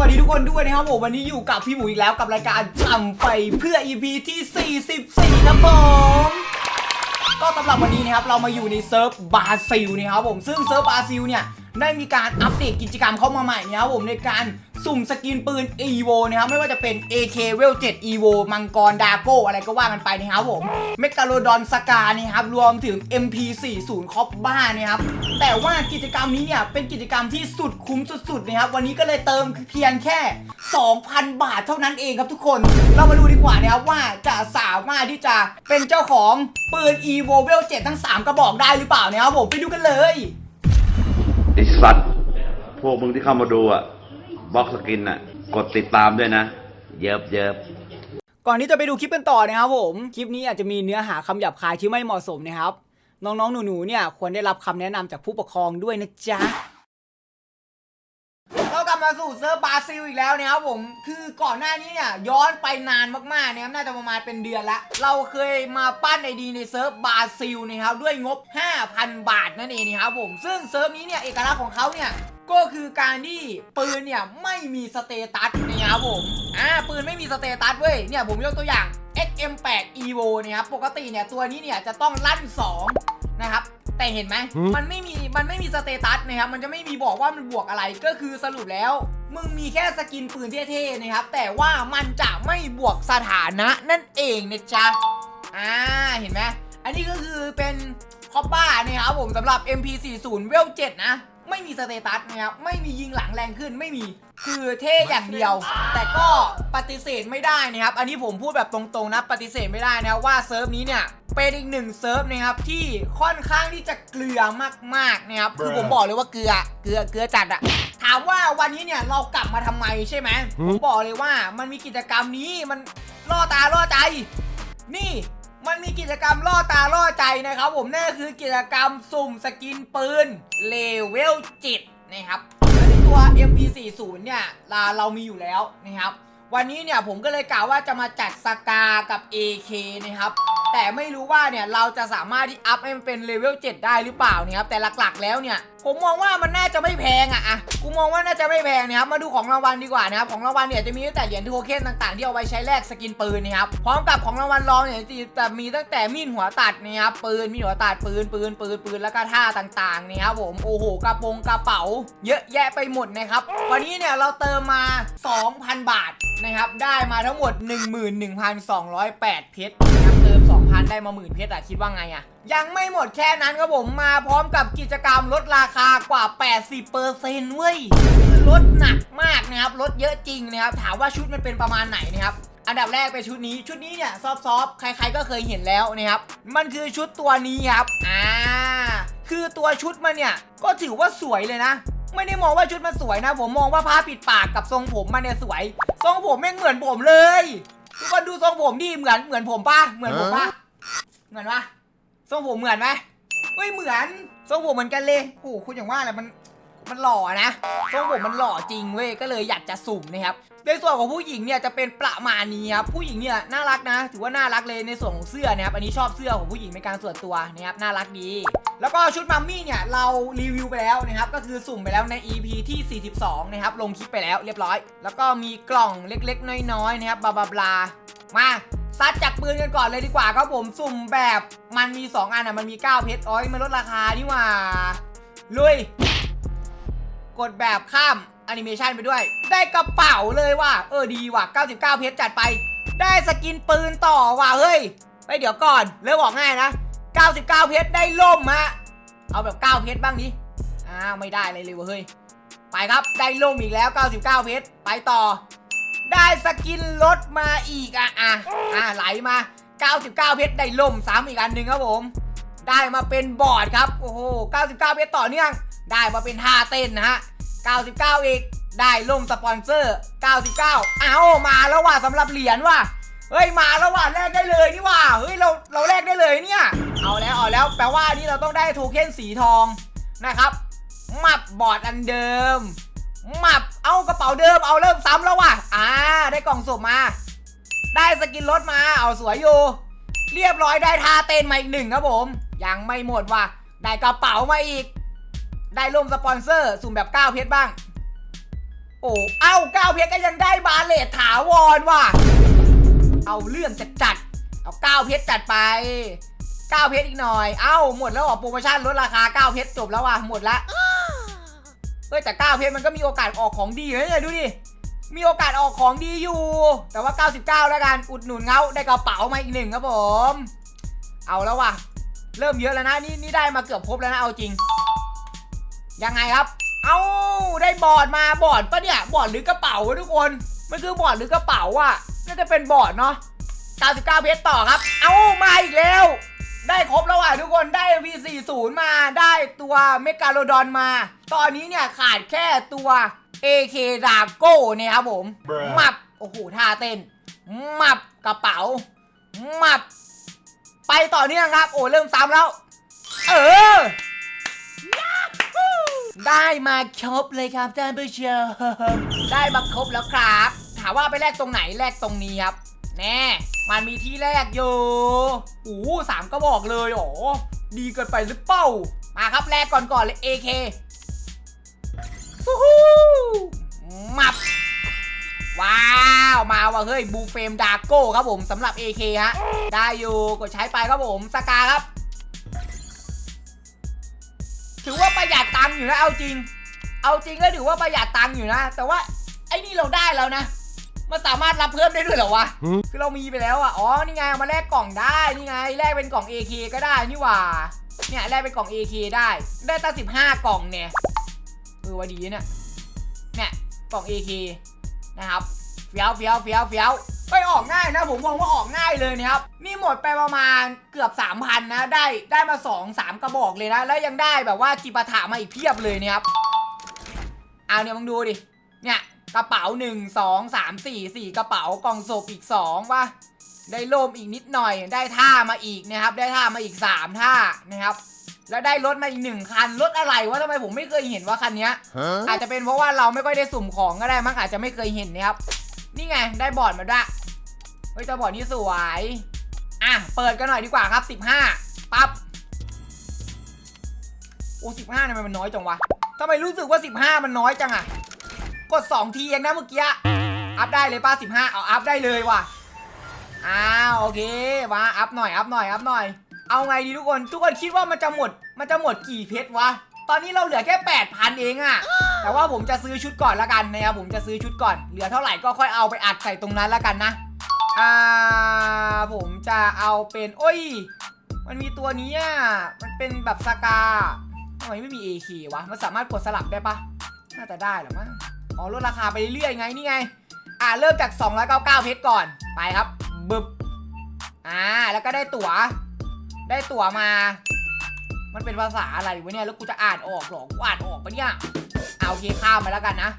วัสดีทุกคนด้วยนะครับผมวันนี้อยู่กับพี่หมูอีกแล้วกับรายการจำไปเพื่อ EP ที่ 44 ครับผมก็สำหรับวันนี้นะครับเรามาอยู่ในเซิร์ฟบราซิลนะครับผมซึ่งเซิร์ฟบราซิลเนี่ย ได้มีการอัปเดตกิจกรรมเข้ามาใหม่นะครับผมในการสุ่มสกินปืน EVO นะครับไม่ว่าจะเป็น AK w e l 7 EVO มังกรดาโก้อะไรก็ว่ากันไปนะครับผมเมกาโลดอนสกาเนี่ยครับรวมถึง MP40 คอปบ้าเนี่ยครับแต่ว่ากิจกรรมนี้เนี่ยเป็นกิจกรรมที่สุดคุ้มสุดๆนะครับวันนี้ก็เลยเติมเพียงแค่ 2,000 บาทเท่านั้นเองครับทุกคน เรามาดูดีกว่านะครับว่าจะสามารถที่จะเป็นเจ้าของปืน EVO w e l 7ทั้ง 3 กระบอกได้หรือเปล่านะครับผมไปดูกันเลย ไอสัตว์ พวกมึงที่เข้ามาดูอะบล็อกสกินอะ กดติดตามด้วยนะ เยิบเยิบก่อนที่จะไปดูคลิปกันต่อนะครับผม คลิปนี้อาจจะมีเนื้อหาคำหยาบคายที่ไม่เหมาะสมนะครับ น้องๆ หนูๆ เนี่ยควรได้รับคำแนะนำจากผู้ปกครองด้วยนะจ๊ะ มาสู่เซิร์ฟบราซิลอีกแล้วนะครับผมคือก่อนหน้านี้เนี่ยย้อนไปนานมากๆนะครับน่าจะประมาณเป็นเดือนละเราเคยมาปั้นไอดีในเซิร์ฟบราซิลนะครับด้วยงบ 5,000 บาทนั่นเองนะครับผมซึ่งเซิร์ฟนี้เนี่ยเอกลักษณ์ของเขาเนี่ยก็คือการที่ปืนเนี่ยไม่มีสเตตัสนะครับผมอ่าปืนไม่มีสเตตัสเว้ยเนี่ยผมยกตัวอย่าง XM8 Evo เนี่ยครับปกติเนี่ยตัวนี้เนี่ยจะต้องลั่น2นะครับ แต่เห็นไหมมันไม่มีมันไม่มีสเตตัสนะครับมันจะไม่มีบอกว่ามันบวกอะไรก็คือสรุปแล้ว มึงมีแค่สกินปืนเท่ๆนะครับแต่ว่ามันจะไม่บวกสถานะนั่นเองนะจ๊ะอ่าเห็นไหมอันนี้ก็คือเป็นคอปบ้านะครับผมสำหรับ MP40 เวล7นะ ไม่มีสเตตัสนะครับไม่มียิงหลังแรงขึ้นไม่มีคือเท่อย่างเดียว แต่ก็ปฏิเสธไม่ได้นะครับ อันนี้ผมพูดแบบตรงๆนะ ปฏิเสธไม่ได้นะว่าเซิร์ฟนี้เนี่ย เป็นอีกหนึ่งเซิร์ฟนะครับที่ค่อนข้างที่จะเกลือมากๆนะครับคือผมบอกเลยว่าเกลือเกลือเกลือจัดอะถามว่าวันนี้เนี่ยเรากลับมาทำไมใช่ไหมผมบอกเลยว่ามันมีกิจกรรมนี้มันล่อตาล่อใจ นี่มันมีกิจกรรมล่อตาล่อใจนะครับผมนั่นก็คือกิจกรรมสุ่มสกินปืนเลเวลจิตนะครับซึ่งตัว MP40 เนี่ยเราเรามีอยู่แล้วนะครับ วันนี้เนี่ยผมก็เลยกล่าวว่าจะมาจัดสกากับ AK นะครับ แต่ไม่รู้ว่าเนี่ยเราจะสามารถที่อัพให้มันเป็นเลเวล7ได้หรือเปล่านะครับแต่หลักๆแล้วเนี่ยผมมองว่ามันน่าจะไม่แพงอะอะกูมองว่าน่าจะไม่แพงนะครับมาดูของรางวัลดีกว่านะครับของรางวัลเนี่ยจะมีตั้งแต่เหรียญโทเค็นต่างๆ ที่เอาไว้ใช้แลกสกินปืนนะครับพร้อมกับของรางวัลรองเนี่ยจะมีตั้งแต่มีดหัวตัดนะครับปืนมีดหัวตัดปืนปืนปืนปืนแล้วก็ท่าต่างๆนะครับผมโอ้โหกระโปรงกระเป๋า เยอะแยะไปหมดนะครับวันนี้เนี่ยเราเติมมา 2,000 บาทนะครับได้มาทั้งหมด 11,208เพชร นะครับเติม2,000ได้มาหมื่นเพชรอะคิดว่าไงอะยังไม่หมดแค่นั้นครับผมมาพร้อมกับกิจกรรมลดราคากว่า 80%เปอร์เซนต์เว้ยลดหนักมากนะครับลดเยอะจริงนะครับถามว่าชุดมันเป็นประมาณไหนนะครับอันดับแรกเป็นชุดนี้ ชุดนี้เนี่ยซอฟๆใครๆก็เคยเห็นแล้วนะครับ มันคือชุดตัวนี้ครับ อ่า คือตัวชุดมันเนี่ย ก็ถือว่าสวยเลยนะ ไม่ได้มองว่าชุดมันสวยนะ ผมมองว่าผ้าปิดปากกับทรงผมมันเนี่ยสวย ทรงผมแม่งเหมือนผมเลยทุกคนดูทรงผมดิเหมือนเหมือนผมป่ะ เหมือนผมป่ะ เหมือนปะทรงผมเหมือนไหมไม่เหมือนทรงผมเหมือนกันเลยโอ้โหคุณอย่างว่าแหละมันมันหล่อนะทรงผมมันหล่อจริงเว้ยก็เลยอยากจะสุ่มนะครับในส่วนของผู้หญิงเนี่ยจะเป็นประมาณนี้ครับผู้หญิงเนี่ยน่ารักนะ ถือว่าน่ารักเลยในส่วนของเสื้อนะครับอันนี้ชอบเสื้อของผู้หญิงเป็นการส่วนตัวนะครับน่ารักดี แล้วก็ชุดมัมมี่เนี่ยเรารีวิวไปแล้วนะครับก็คือสุ่มไปแล้วใน EP ที่ 42 นะครับลงคลิปไปแล้วเรียบร้อย แล้วก็มีกล่องเล็กๆ น้อยๆนะครับบลาบลาบลามา ซัดจากปืนกันก่อนเลยดีกว่าครับผมสุ่มแบบมันมี 2 อันอะมันมี 9 เพชรอ้อยมันลดราคานี่หว่าลุย กดแบบข้ามแอนิเมชันไปด้วย ได้กระเป๋าเลยว่ะเออดีว่ะ 99 เพชรจัดไป ได้สกินปืนต่อว่ะเฮ้ยไปเดี๋ยวก่อนเริ่มบอกง่ายนะ 99 เพชรได้ล่มฮะเอาแบบ 9 เพชรบ้างดิอ้าวไม่ได้เลยเลยว้ยเฮ้ยไปครับได้ล่มอีกแล้ว 99 เพชรไปต่อ ได้สกินรถมาอีกอะอะอะไหลมา 99 เพชรได้ล่มซ้ำอีกอันหนึ่งครับผม ได้มาเป็นบอร์ดครับโอ้โห 99 เพชรต่อเนื่อง ได้มาเป็นท่าเต้นนะฮะ 99 อีกได้ล่มสปอนเซอร์ 99 เอามาแล้วว่ะสำหรับเหรียญว่ะเฮ้ยมาแล้วว่ะแลกได้เลยนี่ว่ะเฮ้ยเราเราแลกได้เลยเนี่ย เอาแล้วเอาแล้วแปลว่านี่เราต้องได้โทเค็นสีทองนะครับมับบอร์ดอันเดิม มับเอากระเป๋าเดิมเอาเริ่มซ้ำแล้วว่ะ อ่า ได้กล่องศพมา ได้สกินรถมาเอาสวยอยู่เรียบร้อยได้ทาเต้นมาอีกหนึ่งครับผม ยังไม่หมดว่ะได้กระเป๋ามาอีก ได้ร่มสปอนเซอร์สุ่มแบบ9เพชรบ้าง โอ้เอ้าเก้าเพชรก็ยังได้บาเลตถาวรว่ะเอาเรื่องจัดจัดเอาเก้าเพชรจัดไปเก้าเพชรอีกหน่อย เอ้าหมดแล้วเหรอโปรโมชั่นลดราคาเก้าเพชรจบแล้วว่ะหมดละ เฮ้ยแต่เก้าเพชรมันก็มีโอกาสออกของดีนะเนี่ยดูดิ มีโอกาสออกของดีอยู่ แต่ว่า 99 แล้วกัน อุดหนุนเขาได้กระเป๋ามาอีกหนึ่งครับผม เอาแล้วว่ะ เริ่มเยอะแล้วนะนี่นี่ได้มาเกือบครบแล้วนะเอาจริง ยังไงครับ เอาได้บอร์ดมาบอร์ดปะเนี่ยบอร์ดหรือกระเป๋าวะทุกคน มันคือบอร์ดหรือกระเป๋าอะน่าจะเป็นบอร์ดเนาะ 99 เพชรต่อครับ เอามาอีกแล้ว ได้ครบแล้วอะทุกคนได้ V40 มาได้ตัวเมกาโลดอนมา ตอนนี้เนี่ยขาดแค่ตัว AK ดาโก้เนี่ยครับผม Bruh มับ โอ้โหท่าเต้นมับกระเป๋ามับ ไปต่อเนื่องครับ โอ้เริ่มซ้ำแล้ว เออได้มาครบเลยครับท่านผู้ชมได้มาครบแล้วครับ ถามว่าไปแลกตรงไหนแลกตรงนี้ครับ แน่ มันมีที่แลกอยู่โอ้โหสามก็บอกเลยโอ้ดีเกินไปหรือเปล่า มาครับแลกก่อนก่อนเลย AK ฟูฮูมับ ว้าว มาว่ะเฮ้ยบูเฟมดาโก้ครับผมสำหรับ AK ฮะ ได้อยู่กดใช้ไปครับผมสกาครับ ถือว่าประหยัดตังค์อยู่นะเอาจริง เอาจริงก็ถือว่าประหยัดตังค์อยู่นะ แต่ว่าไอ้นี่เราได้แล้วนะ มันสามารถรับเพิ่มได้ด้วยเหรอวะ คือเรามีไปแล้วอะ อ๋อ นี่ไงเอามาแลกกล่องได้ นี่ไง แลกเป็นกล่อง AK ก็ได้นี่หว่า เนี่ยแลกเป็นกล่อง AK ได้ ได้ตั้ง15กล่องเนี่ยเออว่าดีนะเนี่ยเนี่ยกล่อง AK นะครับ เฟี้ยวเฟี้ยวเฟี้ยวเฟี้ยวไปออกง่ายนะผมมองว่าออกง่ายเลยนะครับ นี่หมดไปประมาณเกือบ 3,000 นะ ได้ได้มา 2 3 กระบอกเลยนะ แล้วยังได้แบบว่าจิปาถามาอีกเพียบเลยนะครับเอาเนี่ยมึงดูดิ เนี่ย กระเป๋า 1 2 3 4 4 กระเป๋ากล่องศพอีก2ว่ะได้โลมอีกนิดหน่อย ได้ท่ามาอีกนะครับ ได้ท่ามาอีก 3 ท่านะครับ แล้วได้รถมาอีกหนึ่งคันรถอะไรวะทำไมผมไม่เคยเห็นว่าคันเนี้ยอาจจะเป็นเพราะว่าเราไม่ค่อยได้สุ่มของก็ได้มั้งอาจจะไม่เคยเห็นนะครับ นี่ไงได้บอร์ดมาด้วยเฮ้ยแต่บอร์ดนี่สวยอะเปิดกันหน่อยดีกว่าครับ 15ปั๊บโอ้15ทำไมมันน้อยจังวะทำไมรู้สึกว่า 15 มันน้อยจังอะ กด 2 ทีเองนะเมื่อกี้ อัพได้เลยป้า15 เอาอัพได้เลยว่ะ อ้าวโอเคมาอัพหน่อยอัพหน่อยอัพหน่อย เอาไงดีทุกคน ทุกคนคิดว่ามันจะหมด มันจะหมดกี่เพชรวะ ตอนนี้เราเหลือแค่ 8,000 เองอะแต่ว่าผมจะซื้อชุดก่อนละกันนะครับ ผมจะซื้อชุดก่อน เหลือเท่าไหร่ก็ค่อยเอาไปอัดใส่ตรงนั้นละกันนะ อ่า ผมจะเอาเป็น โอ้ย มันมีตัวนี้อะ มันเป็นแบบสกาทำไมไม่มี AK วะ มันสามารถกดสลับได้ปะน่าจะได้หรอมั้ง อ๋อลดราคาไปเรื่อยๆไงนี่ไง อ่าเริ่มจาก 299 เพชรก่อนไปครับบึบอ่าแล้วก็ได้ตั๋ว ได้ตั๋วมา มันเป็นภาษาอะไรวะเนี่ยแล้วกูจะอ่านออกหรอกูอ่านออกปะเนี่ยเอาโอเคข้ามไปแล้วกันนะ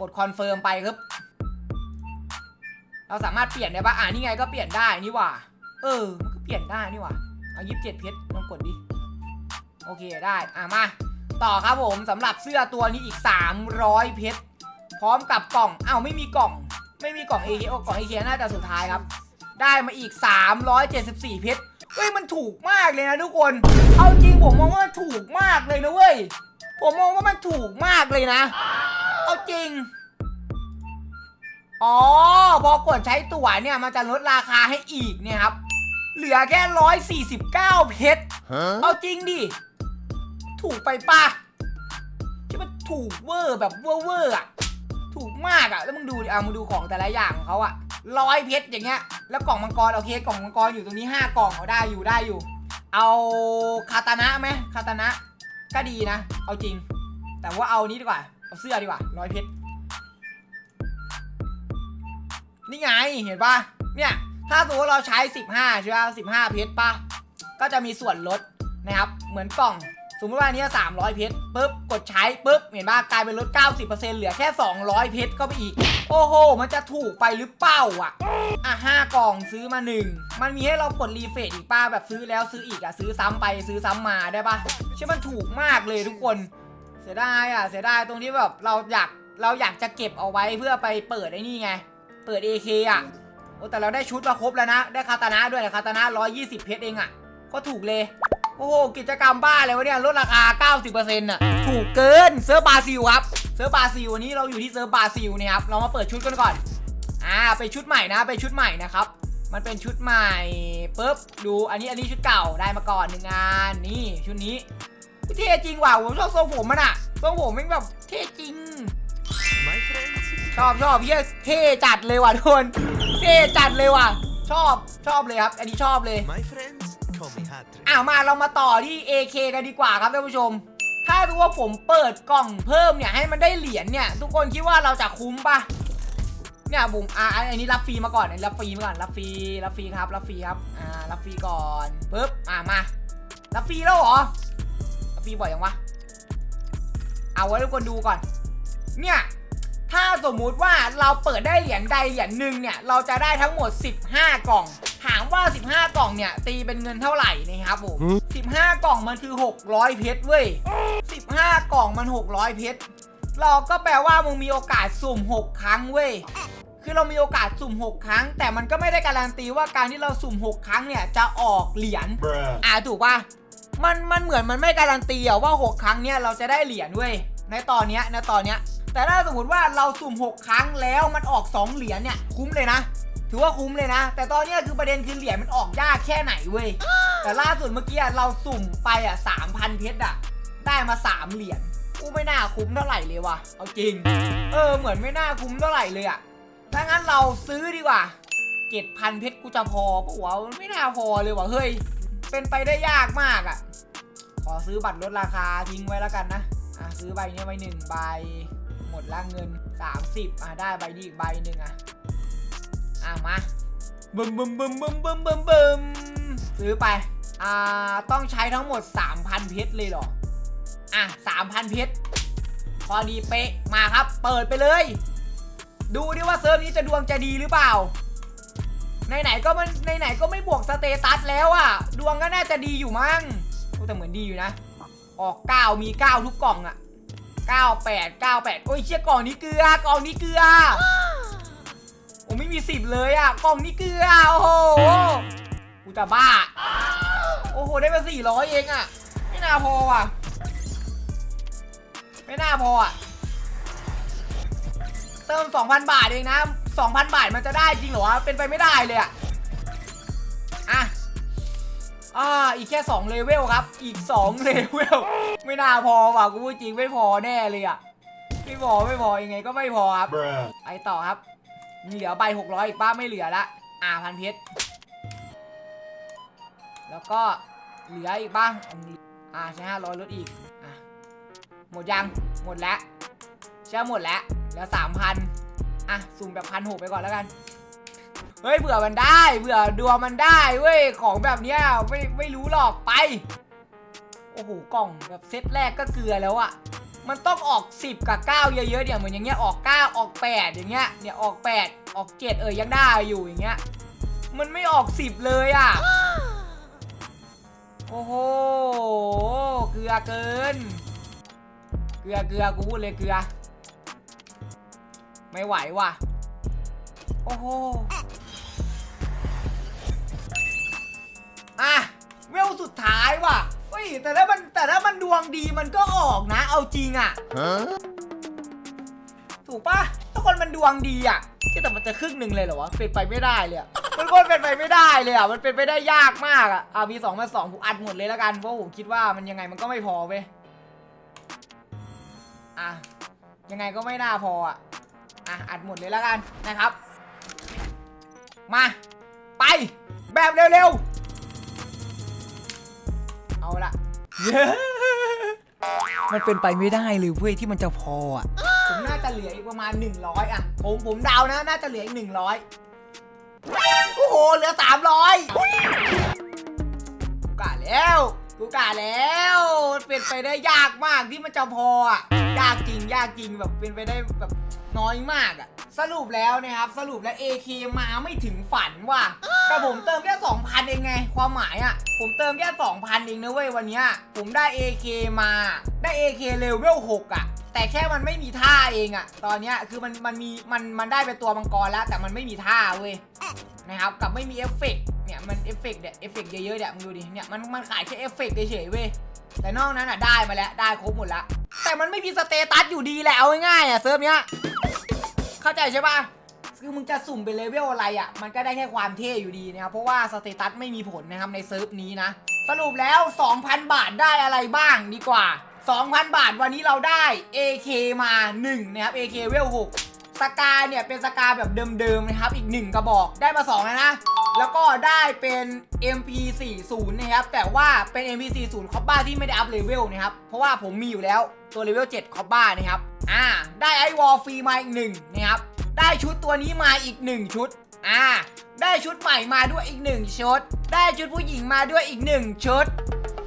กดคอนเฟิร์มไปครับ เราสามารถเปลี่ยนได้ปะอ่านี่ไงก็เปลี่ยนได้นี่หว่า เออ มันก็เปลี่ยนได้นี่หว่าเอายี่สิบเจ็ดเพชรลองกดดิโอเคได้ อะมา ต่อครับผมสำหรับเสื้อตัวนี้อีก 300 เพชร พร้อมกับกล่องอ้าวไม่มีกล่อง ไม่มีกล่อง AK โอ้กล่อง AK น่าจะสุดท้ายครับ ได้มาอีก 374 เพชรเฮ้ยมันถูกมากเลยนะทุกคน เอาจริงผมมองว่ามันถูกมากเลยนะเว้ย ผมมองว่ามันถูกมากเลยนะ เอาจริง อ๋อพอกดใช้ตั๋วเนี่ยมันจะลดราคาให้อีกเนี่ยครับ เหลือแค่149เพชร เอาจริงดิ ถูกไปปะที่มันถูกเวอร์แบบเวอร์เวอร์อะ ถูกมากอะแล้วมึงดูดิอะมึงดูของแต่ละอย่างของเขาอะร้อยเพชรอย่างเงี้ย แล้วกล่องมังกรโอเคกล่องมังกรอยู่ตรงนี้ห้ากล่องเอาได้อยู่ได้อยู่ เอาคาตานะไหมคาตานะ ก็ดีนะ เอาจริง แต่ว่าเอานี้ดีกว่า เอาเสื้อดีกว่าร้อยเพชร นี่ไงเห็นปะเนี่ยถ้าสมมติว่าเราใช้ 15ใช่ไหม15เพชรปะก็จะมีส่วนลดนะครับ เหมือนกล่อง สมมติว่าอันนี้300 เพชรปุ๊บกดใช้ปุ๊บเห็นปะกลายเป็นลด 90%เหลือแค่ 200 เพชรก็ไปอีก โอ้โห มันจะถูกไปหรือเปล่าอะอะห้ากล่องซื้อมาหนึ่งมันมีให้เรากดรีเฟรชอีกป้าแบบซื้อแล้วซื้ออีกอะซื้อซ้ำไปซื้อซ้ำมาได้ปะใช่มันถูกมากเลยทุกคน เสียดายอะเสียดายตรงที่แบบเราอยากเราอยากจะเก็บเอาไว้เพื่อไปเปิดไอ้นี่ไง เปิด AK อะโอ้แต่เราได้ชุดมาครบแล้วนะ ได้คาตานะด้วยคาตานะ120 เพชรเองอะ ก็ถูกเลย โอ้โห กิจกรรมบ้าเลยวะเนี่ย ลดราคา 90%น่ะ ถูกเกิน เซิร์ฟบราซิลครับ เซิร์ฟบราซิลวันนี้เราอยู่ที่เซิร์ฟบราซิลนะครับ เรามาเปิดชุดกันก่อน อ่า ไปชุดใหม่นะ ไปชุดใหม่นะครับ มันเป็นชุดใหม่ปุ๊บ ดู อันนี้ อันนี้ชุดเก่า ได้มาก่อนหนึ่งงาน นี่ ชุดนี้เท่จริงว่ะ ผมชอบทรงผมมันอะทรงผมม่งแบบเท่จริง ชอบชอบเฮียเท่จัดเลยว่ะทุกคน เท่จัดเลยว่ะ ชอบ ชอบเลยครับ อันนี้ชอบเลย อะมาเรามาต่อที่ AK กันดีกว่าครับท่านผู้ชม ถ้าดูว่าผมเปิดกล่องเพิ่มเนี่ยให้มันได้เหรียญเนี่ย ทุกคนคิดว่าเราจะคุ้มปะเนี่ยบุ๋มอะอันนี้รับฟรีมาก่อนอันนี้รับฟรีมาก่อนรับฟรีรับฟรีครับรับฟรีครับอ่ารับฟรีก่อนปึ๊บอะมารับฟรีแล้วเหรอรับฟรีบ่อยยังวะเอาไว้ทุกคนดูก่อน เนี่ยถ้าสมมุติว่าเราเปิดได้เหรียญใดเหรียญหนึ่งเนี่ย เราจะได้ทั้งหมด 15 กล่อง ถามว่า 15 กล่องเนี่ย ตีเป็นเงินเท่าไหร่นะครับผม15 กล่องมันคือ 600 เพชรเว้ย 15 กล่องมัน 600 เพชร เราก็แปลว่ามึงมีโอกาสสุ่ม 6 ครั้งเว้ย คือเรามีโอกาสสุ่ม 6 ครั้ง แต่มันก็ไม่ได้การันตีว่าการที่เราสุ่ม 6 ครั้งเนี่ยจะออกเหรียญ อ่าถูกป่ะ มันมันเหมือนมันไม่การันตีอะว่า 6 ครั้งเนี่ยเราจะได้เหรียญเว้ย ในตอนเนี้ยในตอนเนี้ย แต่ถ้าสมมติว่าเราสุ่ม 6 ครั้งแล้วมันออก 2 เหรียญเนี่ยคุ้มเลยนะ ถือว่าคุ้มเลยนะ แต่ตอนนี้คือประเด็นคือเหรียญมันออกยากแค่ไหนเว้ย แต่ล่าสุดเมื่อกี้เราสุ่มไปอะ3,000เพชรอะ ได้มา3เหรียญกูไม่น่าคุ้มเท่าไหร่เลยว่ะ เอาจริง เออเหมือนไม่น่าคุ้มเท่าไหร่เลยอะ ถ้างั้นเราซื้อดีกว่า7,000เพชรกูจะพอปะวะมันไม่น่าพอเลยว่ะเฮ้ย เป็นไปได้ยากมากอะ ขอซื้อบัตรลดราคาทิ้งไว้แล้วกันนะ อะซื้อใบนี้ไว้หนึ่งใบ หมดละเงิน 30อะได้ใบนี้อีกใบหนึ่งอะ อะมาบึมบึมบึมบึมบึมบึมบึมซื้อไป อ่า ต้องใช้ทั้งหมด 3,000 เพชรเลยเหรอ อะ 3,000 เพชร พอดีเป๊ะ มาครับ เปิดไปเลย ดูดิว่าเซิร์ฟนี้จะดวงจะดีหรือเปล่า ไหนๆก็มันไหนๆก็ไม่บวกสเตตัสแล้วอะดวงก็น่าจะดีอยู่มั้งแต่เหมือนดีอยู่นะ ออก 9 มี 9 ทุกกล่องอะ9 8 9 8 โอ้ยเชี่ยกล่องนี้เกลือกล่องนี้เกลือ โอ้ไม่มี10เลยอะกล่องนี้เกลือ โอ้โหกูจะบ้า โอ้โห ได้มา400 เองอะไม่น่าพอว่ะ ไม่น่าพออะเติม 2,000 บาทเองนะ 2,000 บาทมันจะได้จริงเหรอวะ เป็นไปไม่ได้เลยอะอะอ่าอีกแค่2เลเวลครับ อีก2เลเวล ไม่น่าพอว่ะกูพูดจริงไม่พอแน่เลยอะไม่พอไม่พอยังไงก็ไม่พอครับ ไปต่อครับมี เหลือใบ600อีกป้าไม่เหลือละอ่าพันเพชรแล้วก็เหลืออีกบ้างอันนี้อ่าใช้500ลดอีกอะหมดยังหมดแล้วใช่หมดแล้วเหลือ3,000อะสุ่มแบบพันหกไปก่อนแล้วกันเฮ้ยเผื่อมันได้เผื่อดวงมันได้เว้ยของแบบเนี้ยไม่ไม่รู้หรอกไปโอ้โหกล่องแบบเซตแรกก็เกลือแล้วอะ มันต้องออก 10 กับ 9 เยอะๆเนี่ยเหมือนอย่างเงี้ยออก 9 ออก 8 อย่างเงี้ยเนี่ยออก 8 ออก 7 เออยังได้อยู่อย่างเงี้ยมันไม่ออก 10 เลยอะโอ้โหเกลือเกิน เกลือเกลือกูพูดเลยเกลือ ไม่ไหวว่ะ โอ้โหอะเวลสุดท้ายว่ะเฮ้ ยแต่ถ้ามันแต่ถ้ามันดวงดีมันก็ออกนะ เอาจริงอะ ถูกปะถ้าคนมันดวงดีอะที่แต่มันจะครึ่งหนึ่งเลยเหรอวะเป็นไปไม่ได้เลยอะมันก็เป็นไปไม่ได้เลยอะมันเป็นไปได้ยากมากอะอะมีสองมาสองผมอัดหมดเลยแล้วกันเพราะผมคิดว่ามันยังไงมันก็ไม่พอเว้ยอะยังไงก็ไม่น่าพออะอะอัดหมดเลยแล้วกันนะครับ มา ไปแบบเร็วๆ เอาละมันเป็นไปไม่ได้เลยเว้ยที่มันจะพออะผมน่าจะเหลืออีกประมาณ 100 อะ ผมผมเดานะ น่าจะเหลืออีก 100 โอ้โห เหลือ 300 กูกะแล้ว กูกะแล้วมันเป็นไปได้ยากมากที่มันจะพออะ ยากจริง ยากจริงแบบเป็นไปได้แบบ น้อยมากอะสรุปแล้วนะครับ สรุปแล้ว AK มาไม่ถึงฝันว่ะแต่ผมเติมแค่ 2,000 เองไง ความหมายอะผมเติมแค่ 2,000 เองนะเว้ยวันเนี้ยผมได้ AK มา ได้ AK เลเวล6อะแแต่แค่มันไม่มีท่าเองอะตอนเนี้ยคือมันมันมีมันมันได้เป็นตัวมังกรแล้ว แต่มันไม่มีท่าเว้ยนะครับกับไม่มีเอฟเฟกต์เนี่ยมันเอฟเฟกต์เนี่ยเอฟเฟกต์เยอะๆเนี่ยมึงดูดิเนี่ยมันมันขายแค่เอฟเฟกต์เฉยๆเว้ยแต่นอกนั้นอะได้มาแล้วได้ครบหมดละ แต่มันไม่มีสเตตัสอยู่ดีแหละเอาง่ายๆอะเซิร์ฟเนี้ยเข้าใจใช่ปะคือมึงจะสุ่มเป็นเลเวลอะไรอะ มันก็ได้แค่ความเท่อยู่ดีนะครับ เพราะว่าสเตตัสไม่มีผลนะครับในเซิร์ฟนี้นะ สรุปแล้ว 2,000 บาทได้อะไรบ้างดีกว่า 2,000 บาทวันนี้เราได้ AK มา 1 นะครับ AK เวล6สกาเนี่ยเป็นสกาแบบเดิมๆนะครับ อีก 1 กระบอกได้มา2แล้วนะ แล้วก็ได้เป็น MP40 นะครับ แต่ว่าเป็น MP40 คอปบ้าที่ไม่ได้อัพเลเวลนะครับ เพราะว่าผมมีอยู่แล้วตัวเลเวล7คอปบ้านะครับ อ่า ได้ไอวอลฟรีมาอีกหนึ่งนะครับ ได้ชุดตัวนี้มาอีก 1 ชุด อ่า ได้ชุดใหม่มาด้วยอีก 1 ชุด ได้ชุดผู้หญิงมาด้วยอีก 1 ชุด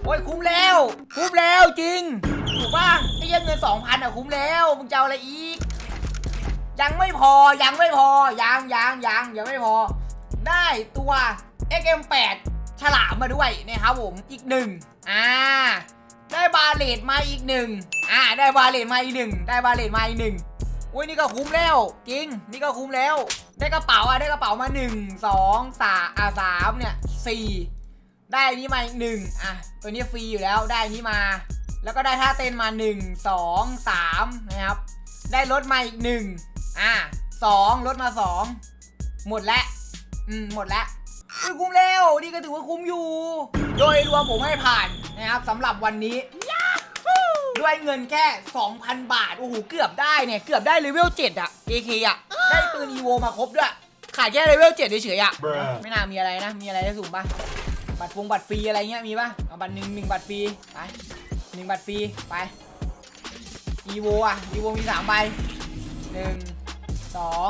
โอ้ยคุ้มแล้ว คุ้มแล้วจริง ถูกป่ะไอ้เหี้ยังเงิน2,000อะคุ้มแล้ว มึงจะเอาอะไรอีก ยังไม่พอ ยังไม่พอ ยังยังยังยังไม่พอ ได้ตัว XM8 ฉลามมาด้วยนะครับผมอีกหนึ่งอ่าได้บาเลตมาอีกหนึ่งอ่าได้บาเลตมาอีกหนึ่งได้บาเลตมาอีกหนึ่งอุ้ยนี่ก็คุ้มแล้วจริง นี่ก็คุ้มแล้ว ได้กระเป๋าอะได้กระเป๋ามาหนึ่งสองสามอ่าสามเนี่ยสี่ได้นี้มาอีกหนึ่งอะตัวนี้ฟรีอยู่แล้วได้นี้มา แล้วก็ได้ท่าเต้นมาหนึ่งสองสามนะครับได้รถมาอีกหนึ่งอะสองรถมาสองหมดแล้ว อืมหมดแล้วอุ้ยคุ้มแล้วนี่ก็ถือว่าคุ้มอยู่ โดยรวมผมให้ผ่านนะครับสำหรับวันนี้ ด้วยเงินแค่ 2,000 บาท โอ้โห เกือบได้เนี่ย เกือบได้เลเวล7อะ AK อะได้ปืนอีโวมาครบด้วย ขายแค่เลเวล7เฉยๆอะ Bruh ไม่น่ามีอะไรนะ มีอะไรให้สุ่มปะบัตรฟงบัตรฟรีอะไรเงี้ยมีปะเอาบัตรหนึ่งหนึ่งบัตรฟรี ไปหนึ่งบัตรฟรี ไป อีโวอะอีโวมีสามใบหนึ่งสอง